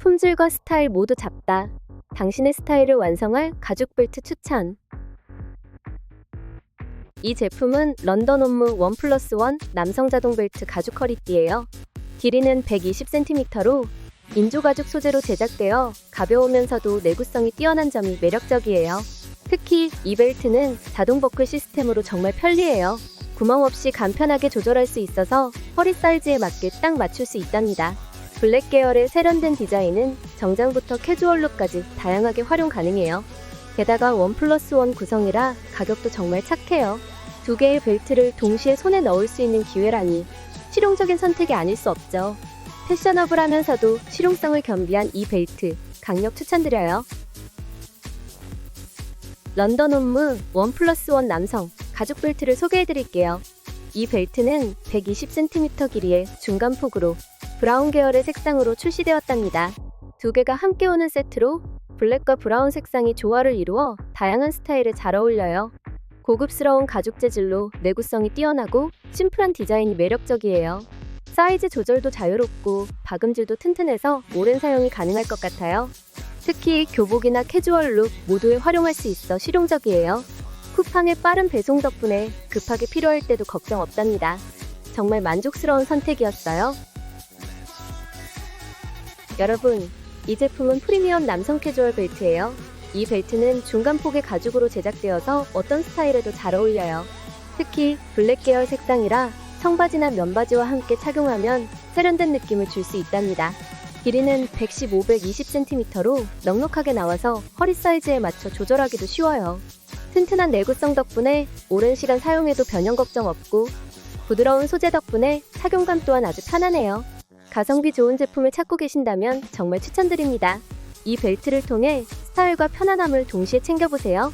품질과 스타일 모두 잡다. 당신의 스타일을 완성할 가죽 벨트 추천. 이 제품은 런던 홈무 원 플러스 원 남성 자동 벨트 가죽 허리띠예요. 길이는 120cm로 인조 가죽 소재로 제작되어 가벼우면서도 내구성이 뛰어난 점이 매력적이에요. 특히 이 벨트는 자동 버클 시스템으로 정말 편리해요. 구멍 없이 간편하게 조절할 수 있어서 허리 사이즈에 맞게 딱 맞출 수 있답니다. 블랙 계열의 세련된 디자인은 정장부터 캐주얼 룩까지 다양하게 활용 가능해요. 게다가 원 플러스 원 구성이라 가격도 정말 착해요. 두 개의 벨트를 동시에 손에 넣을 수 있는 기회라니 실용적인 선택이 아닐 수 없죠. 패셔너블하면서도 실용성을 겸비한 이 벨트 강력 추천드려요. 런던 홈무 원 플러스 원 남성 가죽 벨트를 소개해드릴게요. 이 벨트는 120cm 길이의 중간 폭으로 브라운 계열의 색상으로 출시되었답니다. 두 개가 함께 오는 세트로 블랙과 브라운 색상이 조화를 이루어 다양한 스타일에 잘 어울려요. 고급스러운 가죽 재질로 내구성이 뛰어나고 심플한 디자인이 매력적이에요. 사이즈 조절도 자유롭고 박음질도 튼튼해서 오랜 사용이 가능할 것 같아요. 특히 교복이나 캐주얼 룩 모두에 활용할 수 있어 실용적이에요. 쿠팡의 빠른 배송 덕분에 급하게 필요할 때도 걱정 없답니다. 정말 만족스러운 선택이었어요. 여러분, 이 제품은 프리미엄 남성 캐주얼 벨트예요. 이 벨트는 중간 폭의 가죽으로 제작되어서 어떤 스타일에도 잘 어울려요. 특히 블랙 계열 색상이라 청바지나 면바지와 함께 착용하면 세련된 느낌을 줄 수 있답니다. 길이는 115, 120cm로 넉넉하게 나와서 허리 사이즈에 맞춰 조절하기도 쉬워요. 튼튼한 내구성 덕분에 오랜 시간 사용해도 변형 걱정 없고 부드러운 소재 덕분에 착용감 또한 아주 편안해요. 가성비 좋은 제품을 찾고 계신다면 정말 추천드립니다. 이 벨트를 통해 스타일과 편안함을 동시에 챙겨보세요.